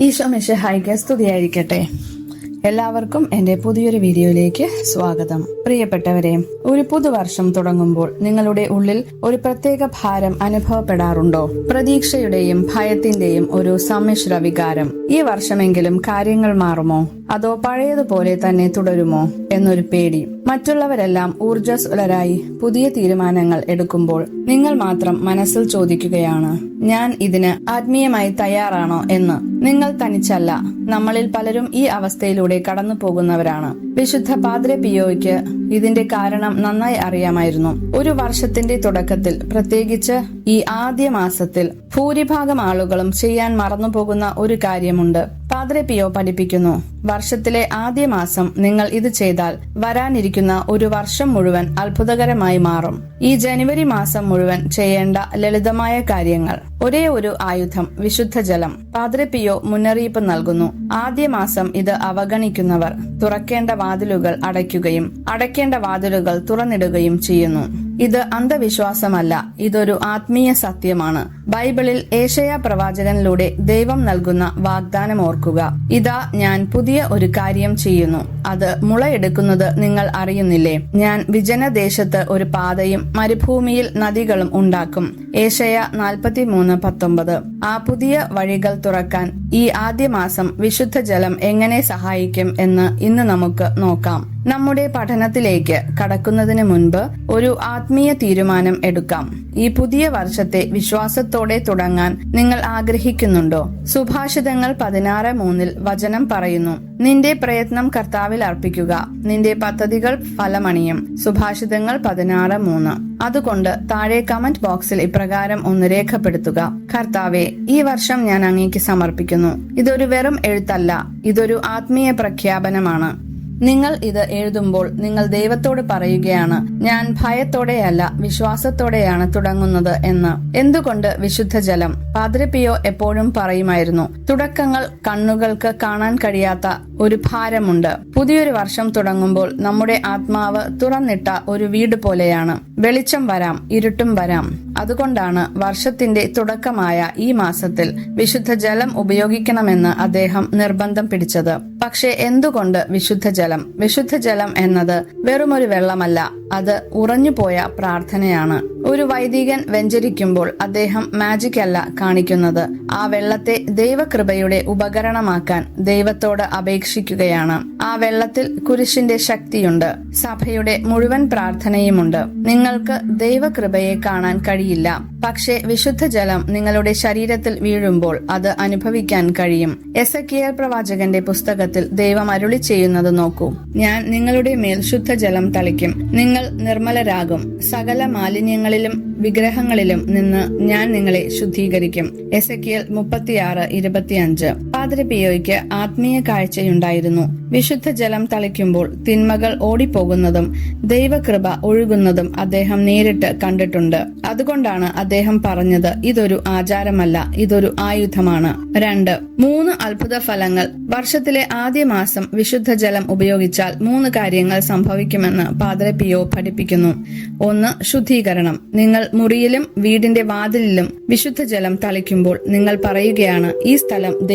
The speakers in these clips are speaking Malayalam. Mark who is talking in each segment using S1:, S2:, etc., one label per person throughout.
S1: ഈശോ മിശിഹായിക്ക് സ്തുതിയായിരിക്കട്ടെ. എല്ലാവർക്കും എന്റെ പുതിയൊരു വീഡിയോയിലേക്ക് സ്വാഗതം. പ്രിയപ്പെട്ടവരെ ഒരു പുതുവർഷം തുടങ്ങുമ്പോൾ നിങ്ങളുടെ ഉള്ളിൽ ഒരു പ്രത്യേക ഭാരം അനുഭവപ്പെടാറുണ്ടോ? പ്രതീക്ഷയുടെയും ഭയത്തിന്റെയും ഒരു സമ്മിശ്ര വികാരം. ഈ വർഷമെങ്കിലും കാര്യങ്ങൾ മാറുമോ? അതോ പഴയതുപോലെ തന്നെ തുടരുമോ എന്നൊരു പേടി. മറ്റുള്ളവരെല്ലാം ഊർജസ്വലരായി പുതിയ തീരുമാനങ്ങൾ എടുക്കുമ്പോൾ നിങ്ങൾ മാത്രം മനസ്സിൽ ചോദിക്കുകയാണ് ഞാൻ ഇതിന് ആത്മീയമായി തയ്യാറാണോ എന്ന്. നിങ്ങൾ തനിച്ചല്ല നമ്മളിൽ പലരും ഈ അവസ്ഥയിലൂടെ കടന്നു പോകുന്നവരാണ് വിശുദ്ധ പാദ്രെ പിയോയ്ക്ക് ഇതിന്റെ കാരണം നന്നായി അറിയാമായിരുന്നു. ഒരു വർഷത്തിന്റെ തുടക്കത്തിൽ പ്രത്യേകിച്ച് ഈ ആദ്യ മാസത്തിൽ ഭൂരിഭാഗം ആളുകളും ചെയ്യാൻ മറന്നുപോകുന്ന ഒരു കാര്യമുണ്ട്. പാദ്രെ പിയോ പഠിപ്പിക്കുന്നു വർഷത്തിലെ ആദ്യ മാസം നിങ്ങൾ ഇത് ചെയ്താൽ വരാനിരിക്കുന്ന ഒരു വർഷം മുഴുവൻ അത്ഭുതകരമായി മാറും. ഈ ജനുവരി മാസം മുഴുവൻ ചെയ്യേണ്ട ലളിതമായ കാര്യങ്ങൾ. ഒരേ ഒരു ആയുധം വിശുദ്ധ ജലം. പാതിരപ്പിയോ മുന്നറിയിപ്പ് നൽകുന്നു. ആദ്യ മാസം ഇത് അവഗണിക്കുന്നവർ തുറക്കേണ്ട വാതിലുകൾ അടയ്ക്കുകയും അടയ്ക്കേണ്ട വാതിലുകൾ തുറന്നിടുകയും ചെയ്യുന്നു. ഇത് അന്ധവിശ്വാസമല്ല ഇതൊരു ആത്മീയ സത്യമാണ്. ബൈബിളിൽ ഏഷയ പ്രവാചകനിലൂടെ ദൈവം നൽകുന്ന വാഗ്ദാനം ഓർക്കുക. ഇതാ ഞാൻ പുതിയ ഒരു കാര്യം ചെയ്യുന്നു. അത് മുളയെടുക്കുന്നത് നിങ്ങൾ അറിയുന്നില്ലേ? ഞാൻ വിജനദേശത്ത് ഒരു പാതയും മരുഭൂമിയിൽ നദികളും ഉണ്ടാക്കും. ഏഷയ നാൽപ്പത്തിമൂന്ന് പത്തൊമ്പത്. ആ പുതിയ വഴികൾ തുറക്കാൻ ഈ ആദ്യ മാസം വിശുദ്ധ ജലം എങ്ങനെ സഹായിക്കും എന്ന് ഇന്ന് നമുക്ക് നോക്കാം. നമ്മുടെ പഠനത്തിലേക്ക് കടക്കുന്നതിന് മുൻപ് ഒരു ആത്മീയ തീരുമാനം എടുക്കാം. ഈ പുതിയ വർഷത്തെ വിശ്വാസത്തോടെ തുടങ്ങാൻ നിങ്ങൾ ആഗ്രഹിക്കുന്നുണ്ടോ? സുഭാഷിതങ്ങൾ പതിനാറ് മൂന്നിൽ വചനം പറയുന്നു. നിന്റെ പ്രയത്നം കർത്താവിൽ അർപ്പിക്കുക. നിന്റെ പദ്ധതികൾ ഫലമണിയും. സുഭാഷിതങ്ങൾ പതിനാറ് മൂന്ന്. അതുകൊണ്ട് താഴെ കമന്റ് ബോക്സിൽ ഇപ്രകാരം ഒന്ന് രേഖപ്പെടുത്തുക. കർത്താവെ ഈ വർഷം ഞാൻ അങ്ങേക്ക് സമർപ്പിക്കുന്നു. ഇതൊരു വെറും എഴുത്തല്ല. ഇതൊരു ആത്മീയ പ്രഖ്യാപനമാണ്. നിങ്ങൾ ഇത് എഴുതുമ്പോൾ നിങ്ങൾ ദൈവത്തോട് പറയുകയാണ് ഞാൻ ഭയത്തോടെയല്ല വിശ്വാസത്തോടെയാണ് തുടങ്ങുന്നത് എന്ന്. എന്തുകൊണ്ട് വിശുദ്ധ ജലം? പാദ്രപിയോ എപ്പോഴും പറയുമായിരുന്നു തുടക്കങ്ങൾ കണ്ണുകൾക്ക് കാണാൻ കഴിയാത്ത ഒരു ഭാരമുണ്ട്. പുതിയൊരു വർഷം തുടങ്ങുമ്പോൾ നമ്മുടെ ആത്മാവ് തുറന്നിട്ട ഒരു വീട് പോലെയാണ്. വെളിച്ചം വരാം ഇരുട്ടും വരാം. അതുകൊണ്ടാണ് വർഷത്തിന്റെ തുടക്കമായ ഈ മാസത്തിൽ വിശുദ്ധ ജലം ഉപയോഗിക്കണമെന്ന് അദ്ദേഹം നിർബന്ധം പിടിച്ചത്. പക്ഷേ എന്തുകൊണ്ട് വിശുദ്ധ ജലം വിശുദ്ധ ജലം എന്നത് വെറുമൊരു വെള്ളമല്ല അത് ഉറഞ്ഞുപോയ പ്രാർത്ഥനയാണ്. ഒരു വൈദികൻ വെഞ്ചരിക്കുമ്പോൾ അദ്ദേഹം മാജിക് അല്ല കാണിക്കുന്നത്. ആ വെള്ളത്തെ ദൈവകൃപയുടെ ഉപകരണമാക്കാൻ ദൈവത്തോട് അപേക്ഷിക്കുകയാണ്. ആ വെള്ളത്തിൽ കുരിശിന്റെ ശക്തിയുണ്ട് സഭയുടെ മുഴുവൻ പ്രാർത്ഥനയുമുണ്ട്. നിങ്ങൾക്ക് ദൈവകൃപയെ കാണാൻ കഴിയില്ല പക്ഷേ വിശുദ്ധ ജലം നിങ്ങളുടെ ശരീരത്തിൽ വീഴുമ്പോൾ അത് അനുഭവിക്കാൻ കഴിയും. എസക്കിയൽ പ്രവാചകന്റെ പുസ്തകത്തിൽ ദൈവം അരുളി ചെയ്യുന്നത് നോക്കൂ. ഞാൻ നിങ്ങളുടെ മേൽ ശുദ്ധജലം തളിക്കും. നിങ്ങൾ നിർമ്മലരാകും. സകല മാലിന്യങ്ങളിലും വിഗ്രഹങ്ങളിലും നിന്ന് ഞാൻ നിങ്ങളെ ശുദ്ധീകരിക്കും. എസക്കിയൽ മുപ്പത്തിയാറ് ഇരുപത്തിയഞ്ച്. പാതിര പിയോയ്ക്ക് ആത്മീയ കാഴ്ചയുണ്ടായിരുന്നു. വിശുദ്ധ ജലം തളിക്കുമ്പോൾ തിന്മകൾ ഓടിപ്പോകുന്നതും ദൈവകൃപ ഒഴുകുന്നതും അദ്ദേഹം നേരിട്ട് കണ്ടിട്ടുണ്ട്. അതുകൊണ്ടാണ് അദ്ദേഹം പറഞ്ഞത് ഇതൊരു ആചാരമല്ല ഇതൊരു ആയുധമാണ്. രണ്ട് മൂന്ന് അത്ഭുത ഫലങ്ങൾ. വർഷത്തിലെ ആദ്യ മാസം വിശുദ്ധ ജലം ഉപയോഗിച്ചാൽ മൂന്ന് കാര്യങ്ങൾ സംഭവിക്കുമെന്ന് പാദ്ര പിയോ പഠിപ്പിക്കുന്നു. ഒന്ന് ശുദ്ധീകരണം. നിങ്ങൾ മുറിയിലും വീടിന്റെ വാതിലിലും വിശുദ്ധ ജലം തളിക്കുമ്പോൾ നിങ്ങൾ പറയുകയാണ് ഈ സ്ഥലം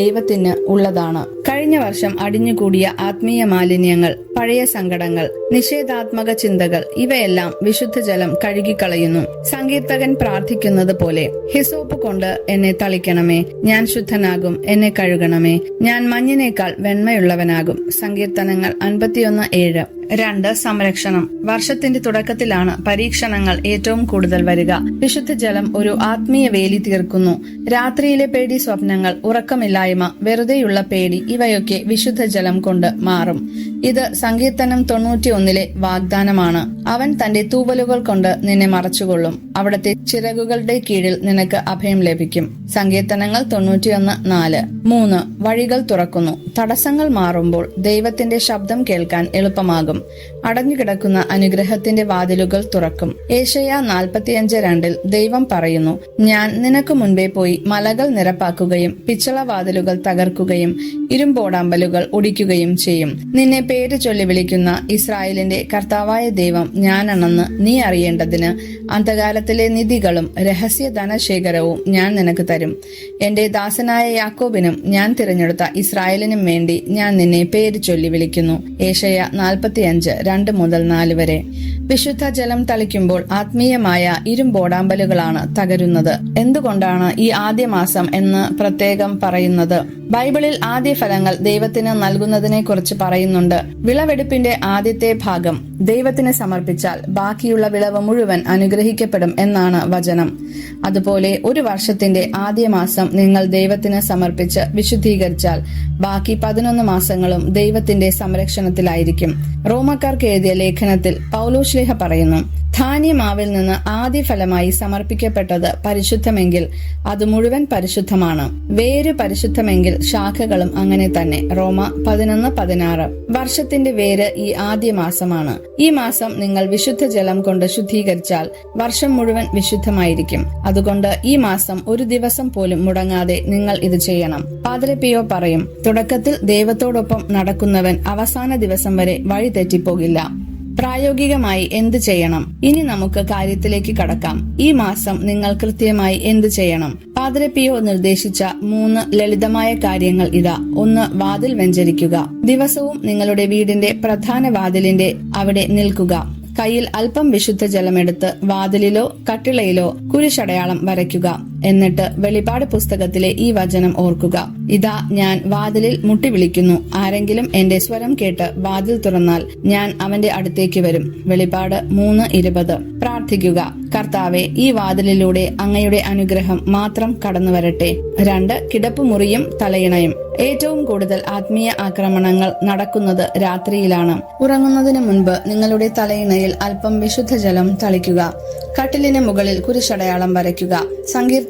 S1: ദൈവത്തിന് ഉള്ളതാണ്. കഴിഞ്ഞ വർഷം അടിഞ്ഞുകൂടിയ ആത്മീയ മാലിന്യങ്ങൾ പഴയ സങ്കടങ്ങൾ നിഷേധാത്മക ചിന്തകൾ ഇവയെല്ലാം വിശുദ്ധ ജലം കഴുകിക്കളയുന്നു. സങ്കീർത്തകൻ പ്രാർത്ഥിക്കുന്നത് പോലെ ഹിസോപ്പ് കൊണ്ട് എന്നെ തളിക്കണമേ ഞാൻ ശുദ്ധനാകും എന്നെ കഴുകണമേ ഞാൻ മഞ്ഞിനേക്കാൾ വെണ്മയുള്ളവനാകും. സങ്കീർത്തനങ്ങൾ അൻപത്തിയൊന്ന് ഏഴ്. രണ്ട് സംരക്ഷണം. വർഷത്തിന്റെ തുടക്കത്തിലാണ് പരീക്ഷണങ്ങൾ ഏറ്റവും കൂടുതൽ വരിക. വിശുദ്ധ ജലം ഒരു ആത്മീയ വേലി തീർക്കുന്നു. രാത്രിയിലെ പേടി സ്വപ്നങ്ങൾ ഉറക്കമില്ലായ്മ വെറുതെയുള്ള പേടി ഇവയൊക്കെ വിശുദ്ധ ജലം കൊണ്ട് മാറും. ഇത് സങ്കീർത്തനം തൊണ്ണൂറ്റിയൊന്നിലെ വാഗ്ദാനമാണ്. അവൻ തന്റെ തൂവലുകൾ കൊണ്ട് നിന്നെ മറച്ചുകൊള്ളും. അവിടത്തെ ചിറകുകളുടെ കീഴിൽ നിനക്ക് അഭയം ലഭിക്കും. സങ്കീർത്തനങ്ങൾ തൊണ്ണൂറ്റിയൊന്ന് നാല്. മൂന്ന്. വഴികൾ തുറക്കുന്നു. തടസ്സങ്ങൾ മാറുമ്പോൾ ദൈവത്തിന്റെ ശബ്ദം കേൾക്കാൻ എളുപ്പമാകും. അടഞ്ഞുകിടക്കുന്ന അനുഗ്രഹത്തിന്റെ വാതിലുകൾ തുറക്കും. ഏഷ്യ നാൽപ്പത്തിയഞ്ച് രണ്ടിൽ ദൈവം പറയുന്നു ഞാൻ നിനക്ക് മുൻപേ പോയി മലകൾ നിരപ്പാക്കുകയും പിച്ചള വാതിലുകൾ തകർക്കുകയും ഇരുമ്പോടാമ്പലുകൾ ഒടിക്കുകയും ചെയ്യും. നിന്നെ പേര് ചൊല്ലി വിളിക്കുന്ന ഇസ്രായേലിന്റെ കർത്താവായ ദൈവം ഞാനാണെന്ന് നീ അറിയേണ്ടതിന് അന്ധകാലത്തിൽ വെള്ളത്തിലെ നിധികളും രഹസ്യ ധനശേഖരവും ഞാൻ നിനക്ക് തരും. എന്റെ ദാസനായ യാക്കോബിനും ഞാൻ തിരഞ്ഞെടുത്ത ഇസ്രായേലിനും വേണ്ടി ഞാൻ നിന്നെ പേര് ചൊല്ലി വിളിക്കുന്നു. ഏഷയ നാൽപ്പത്തിയഞ്ച് രണ്ട് മുതൽ നാല് വരെ. വിശുദ്ധ ജലം തളിക്കുമ്പോൾ ആത്മീയമായ ഇരുമ്പോടാമ്പലുകളാണ് തകരുന്നത്. എന്തുകൊണ്ടാണ് ഈ ആദ്യ മാസം എന്ന് പ്രത്യേകം പറയുന്നത്? ബൈബിളിൽ ആദ്യ ഫലങ്ങൾ ദൈവത്തിന് നൽകുന്നതിനെ കുറിച്ച് പറയുന്നുണ്ട്. വിളവെടുപ്പിന്റെ ആദ്യത്തെ ഭാഗം ദൈവത്തിന് സമർപ്പിച്ചാൽ ബാക്കിയുള്ള വിളവ് മുഴുവൻ അനുഗ്രഹിക്കപ്പെടും എന്നാണ് വചനം. അതുപോലെ ഒരു വർഷത്തിന്റെ ആദ്യ മാസം നിങ്ങൾ ദൈവത്തിന് സമർപ്പിച്ച് വിശുദ്ധീകരിച്ചാൽ ബാക്കി പതിനൊന്ന് മാസങ്ങളും ദൈവത്തിന്റെ സംരക്ഷണത്തിലായിരിക്കും. റോമക്കാർക്ക് എഴുതിയ ലേഖനത്തിൽ പൗലോശ്ലേഹ പറയുന്നു ധാന്യമാവിൽ നിന്ന് ആദ്യ ഫലമായി സമർപ്പിക്കപ്പെട്ടത് പരിശുദ്ധമെങ്കിൽ അത് മുഴുവൻ പരിശുദ്ധമാണ്. വേര് പരിശുദ്ധമെങ്കിൽ ശാഖകളും അങ്ങനെ തന്നെ. റോമ പതിനൊന്ന് പതിനാറ്. വർഷത്തിന്റെ വേര് ഈ ആദ്യ മാസമാണ്. ഈ മാസം നിങ്ങൾ വിശുദ്ധ ജലം കൊണ്ട് ശുദ്ധീകരിച്ചാൽ വർഷം മുഴുവൻ വിശുദ്ധമായിരിക്കും. അതുകൊണ്ട് ഈ മാസം ഒരു ദിവസം പോലും മുടങ്ങാതെ നിങ്ങൾ ഇത് ചെയ്യണം. പാതിരപ്പിയോ പറയും തുടക്കത്തിൽ ദൈവത്തോടൊപ്പം നടക്കുന്നവൻ അവസാന ദിവസം വരെ വഴി തെറ്റിപ്പോകില്ല പ്രായോഗികമായി എന്ത് ചെയ്യണം? ഇനി നമുക്ക് കാര്യത്തിലേക്ക് കടക്കാം. ഈ മാസം നിങ്ങൾ കൃത്യമായി എന്ത് ചെയ്യണം? പാതിരപ്പിയോ നിർദ്ദേശിച്ച മൂന്ന് ലളിതമായ കാര്യങ്ങൾ ഇതാ. ഒന്ന് വാതിൽ വെഞ്ചരിക്കുക. ദിവസവും നിങ്ങളുടെ വീടിന്റെ പ്രധാന വാതിലിന്റെ അവിടെ നിൽക്കുക. കയ്യിൽ അല്പം വിശുദ്ധ ജലമെടുത്ത് വാതിലിലോ കട്ടിളയിലോ കുരിശടയാളം വരയ്ക്കുക. എന്നിട്ട് വെളിപാട് പുസ്തകത്തിലെ ഈ വചനം ഓർക്കുക. ഇതാ ഞാൻ വാതിലിൽ മുട്ടി വിളിക്കുന്നു ആരെങ്കിലും എന്റെ സ്വരം കേട്ട് വാതിൽ തുറന്നാൽ ഞാൻ അവന്റെ അടുത്തേക്ക് വരും. വെളിപാട് മൂന്ന് ഇരുപത്. പ്രാർത്ഥിക്കുക. കർത്താവെ ഈ വാതിലിലൂടെ അങ്ങയുടെ അനുഗ്രഹം മാത്രം കടന്നു വരട്ടെ രണ്ട് കിടപ്പുമുറിയും തലയിണയും. ഏറ്റവും കൂടുതൽ ആത്മീയ ആക്രമണങ്ങൾ നടക്കുന്നത് രാത്രിയിലാണ്. ഉറങ്ങുന്നതിന് മുൻപ് നിങ്ങളുടെ തലയിണയിൽ അല്പം വിശുദ്ധ ജലം തളിക്കുക. കട്ടിലിന് മുകളിൽ കുരിശടയാളം വരയ്ക്കുക.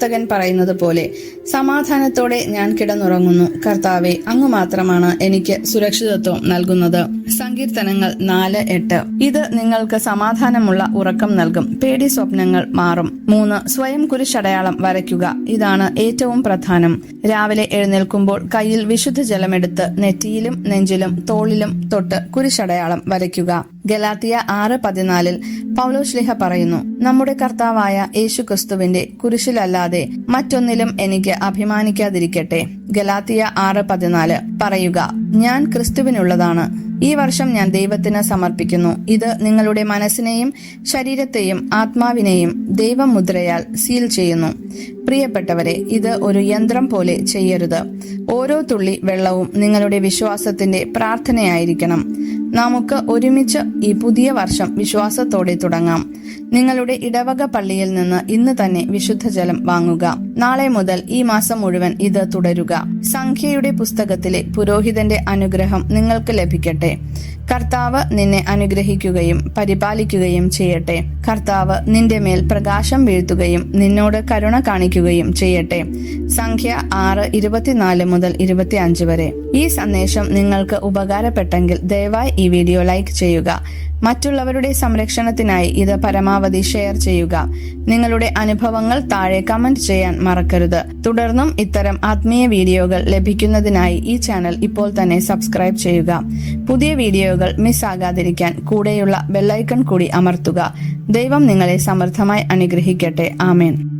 S1: സങ്കീർത്തകൻ പറയുന്നത് പോലെ സമാധാനത്തോടെ ഞാൻ കിടന്നുറങ്ങുന്നു. കർത്താവെ അങ്ങ് മാത്രമാണ് എനിക്ക് സുരക്ഷിതത്വം നൽകുന്നത്. സങ്കീർത്തനങ്ങൾ നാല് എട്ട്. ഇത് നിങ്ങൾക്ക് സമാധാനമുള്ള ഉറക്കം നൽകും. പേടി സ്വപ്നങ്ങൾ മാറും. മൂന്ന്. സ്വയം കുരിശടയാളം വരയ്ക്കുക. ഇതാണ് ഏറ്റവും പ്രധാനം. രാവിലെ എഴുന്നേൽക്കുമ്പോൾ കയ്യിൽ വിശുദ്ധ ജലമെടുത്ത് നെറ്റിയിലും നെഞ്ചിലും തോളിലും തൊട്ട് കുരിശടയാളം വരയ്ക്കുക. ഗലാത്തിയ ആറ് പതിനാലിൽ പൗലോശ്ലിഹ പറയുന്നു നമ്മുടെ കർത്താവായ യേശു ക്രിസ്തുവിന്റെ കുരിശിലല്ലാതെ മറ്റൊന്നിലും എനിക്ക് അഭിമാനിക്കാതിരിക്കട്ടെ. ഗലാത്തിയ ആറ് പതിനാല് പറയുക ഞാൻ ക്രിസ്തുവിനുള്ളതാണ്. ഈ വർഷം ഞാൻ ദൈവത്തിന് സമർപ്പിക്കുന്നു. ഇത് നിങ്ങളുടെ മനസ്സിനെയും ശരീരത്തെയും ആത്മാവിനെയും ദൈവമുദ്രയാൽ സീൽ ചെയ്യുന്നു. പ്രിയപ്പെട്ടവരെ ഇത് ഒരു യന്ത്രം പോലെ ചെയ്യരുത്. ഓരോ തുള്ളി വെള്ളവും നിങ്ങളുടെ വിശ്വാസത്തിന്റെ പ്രാർത്ഥനയായിരിക്കണം. നമുക്ക് ഒരുമിച്ച് ഈ പുതിയ വർഷം വിശ്വാസത്തോടെ തുടങ്ങാം. നിങ്ങളുടെ ഇടവക പള്ളിയിൽ നിന്ന് ഇന്ന് തന്നെ വിശുദ്ധ ജലം വാങ്ങുക. നാളെ മുതൽ ഈ മാസം മുഴുവൻ ഇത് തുടരുക. സംഖ്യയുടെ പുസ്തകത്തിലെ പുരോഹിതന്റെ അനുഗ്രഹം നിങ്ങൾക്ക് ലഭിക്കട്ടെ. കർത്താവ് നിന്നെ അനുഗ്രഹിക്കുകയും പരിപാലിക്കുകയും ചെയ്യട്ടെ. കർത്താവ് നിന്റെ മേൽ പ്രകാശം വീഴ്ത്തുകയും നിന്നോട് കരുണ കാണിക്കുകയും ചെയ്യട്ടെ. സംഖ്യ ആറ് ഇരുപത്തിനാല് മുതൽ ഇരുപത്തി അഞ്ച് വരെ. ഈ സന്ദേശം നിങ്ങൾക്ക് ഉപകാരപ്പെട്ടെങ്കിൽ ദയവായി ഈ വീഡിയോ ലൈക്ക് ചെയ്യുക. മറ്റുള്ളവരുടെ സംരക്ഷണത്തിനായി ഇത് പരമാവധി ഷെയർ ചെയ്യുക. നിങ്ങളുടെ അനുഭവങ്ങൾ താഴെ കമന്റ് ചെയ്യാൻ മറക്കരുത്. തുടർന്നും ഇത്തരം ആത്മീയ വീഡിയോകൾ ലഭിക്കുന്നതിനായി ഈ ചാനൽ ഇപ്പോൾ തന്നെ സബ്സ്ക്രൈബ് ചെയ്യുക. പുതിയ വീഡിയോകൾ മിസ്സാകാതിരിക്കാൻ കൂടെയുള്ള ബെല്ലൈക്കൺ കൂടി അമർത്തുക. ദൈവം നിങ്ങളെ സമൃദ്ധമായി അനുഗ്രഹിക്കട്ടെ. ആമേൻ.